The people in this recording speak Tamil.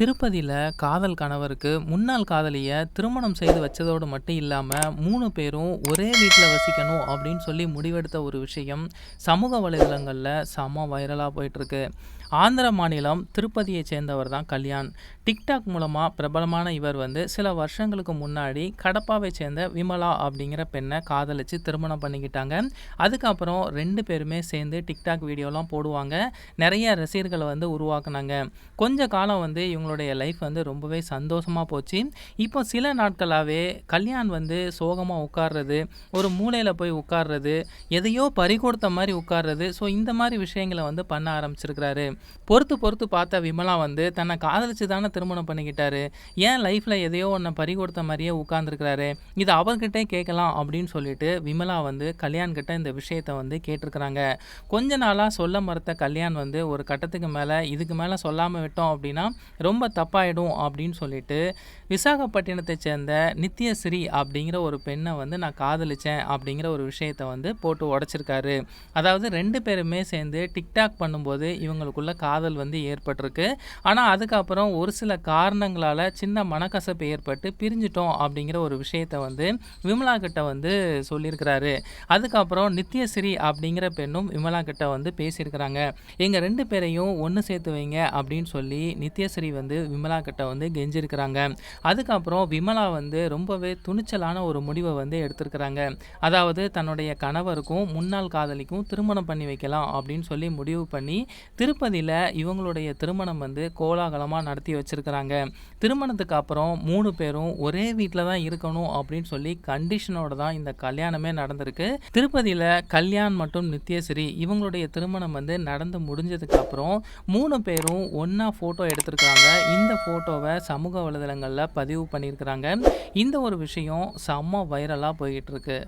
திருப்பதியில் காதல் கணவருக்கு முன்னாள் காதலியை திருமணம் செய்து வச்சதோடு மட்டும் இல்லாமல் மூணு பேரும் ஒரே வீட்டில் வசிக்கணும் அப்படின்னு சொல்லி முடிவெடுத்த ஒரு விஷயம் சமூக வலைதளங்களில் செம வைரலாக போயிட்டுருக்கு. ஆந்திர மாநிலம் திருப்பதியை சேர்ந்தவர் தான் கல்யாண். டிக்டாக் மூலமாக பிரபலமான இவர் வந்து சில வருஷங்களுக்கு முன்னாடி கடப்பாவை சேர்ந்த விமலா அப்படிங்கிற பெண்ணை காதலிச்சு திருமணம் பண்ணிக்கிட்டாங்க. அதுக்கப்புறம் ரெண்டு பேருமே சேர்ந்து டிக்டாக் வீடியோலாம் போடுவாங்க. நிறைய ரசிகர்களை வந்து உருவாக்குனாங்க. கொஞ்ச காலம் வந்து இவங்க அவங்களுடைய லைஃப் வந்து ரொம்பவே சந்தோஷமாக போச்சு. இப்போ சில நாட்களாகவே கல்யாண் வந்து சோகமாக உட்கார்றது, ஒரு மூளையில் போய் உட்கார்றது, எதையோ பறிகொடுத்த மாதிரி உட்கார்றது. ஸோ இந்த மாதிரி விஷயங்கள வந்து பண்ண ஆரம்பிச்சிருக்கிறாரு. பொறுத்து பொறுத்து பார்த்த விமலா வந்து தன்னை காதலிச்சு தானே திருமணம் பண்ணிக்கிட்டாரு. ஏன் லைஃப்பில் எதையோ ஒண்ண பறிகொடுத்த மாதிரியே உட்கார்ந்திருக்கிறாரு. இது அவர்கிட்டயே கேட்கலாம் அப்படின்னு சொல்லிட்டு விமலா வந்து கல்யாண் கிட்ட இந்த விஷயத்தை வந்து கேட்டிருக்கிறாங்க. கொஞ்ச நாளாக சொல்ல மறுத்த கல்யாண் வந்து ஒரு கட்டத்துக்கு மேலே இதுக்கு மேலே சொல்லாமல் விட்டோம் அப்படின்னா ரொம்ப ரொம்ப தப்பாயிடும் அப்படின்னு சொல்லிட்டு விசாகப்பட்டினத்தை சேர்ந்த நித்யஸ்ரீ அப்படிங்கிற ஒரு பெண்ணை வந்து நான் காதலிச்சேன் அப்படிங்கிற ஒரு விஷயத்த வந்து போட்டு உடைச்சிருக்காரு. அதாவது ரெண்டு பேருமே சேர்ந்து டிக்டாக் பண்ணும்போது இவங்களுக்குள்ள காதல் வந்து ஏற்பட்டிருக்கு. ஆனால் அதுக்கப்புறம் ஒரு சில காரணங்களால் சின்ன மனக்கசப்பு ஏற்பட்டு பிரிஞ்சுட்டோம் அப்படிங்கிற ஒரு விஷயத்தை வந்து விமலா கிட்ட வந்து சொல்லியிருக்கிறாரு. அதுக்கப்புறம் நித்யஸ்ரீ அப்படிங்கிற பெண்ணும் விமலா கிட்ட வந்து பேசியிருக்கிறாங்க. எங்கள் ரெண்டு பேரையும் ஒன்று சேர்த்து வைங்க அப்படின்னு சொல்லி நித்யஸ்ரீ வந்து விமலா கிட்ட வந்து கெஞ்சிருக்கிறாங்க. அதுக்கப்புறம் விமலா வந்து ரொம்பவே துணிச்சலான ஒரு முடிவை வந்து எடுத்திருக்கிறாங்க. அதாவது தன்னுடைய கணவருக்கும், முன்னாள் காதலிக்கும் திருமணம் பண்ணி வைக்கலாம் அப்படின்னு சொல்லி முடிவு பண்ணி திருப்பதியில் இவங்களுடைய திருமணம் வந்து கோலாகலமாக நடத்தி வச்சுருக்கிறாங்க திருமணத்துக்கு அப்புறம் மூணு பேரும் ஒரே வீட்டில் தான் இருக்கணும் அப்படின்னு சொல்லி கண்டிஷனோட தான் இந்த கல்யாணமே நடந்திருக்கு. திருப்பதியில் கல்யாண் மற்றும் நித்யஸ்ரீ இவங்களுடைய திருமணம் வந்து நடந்து முடிஞ்சதுக்கு அப்புறம் 3 பேரும் ஒன்றா ஃபோட்டோ எடுத்திருக்காங்க. இந்த ஃபோட்டோவை சமூக வலைதளங்கள்ல பதிவு பண்ணியிருக்கிறாங்க. இந்த ஒரு விஷயம் செம்ம வைரலாக போய்கிட்டு இருக்கு.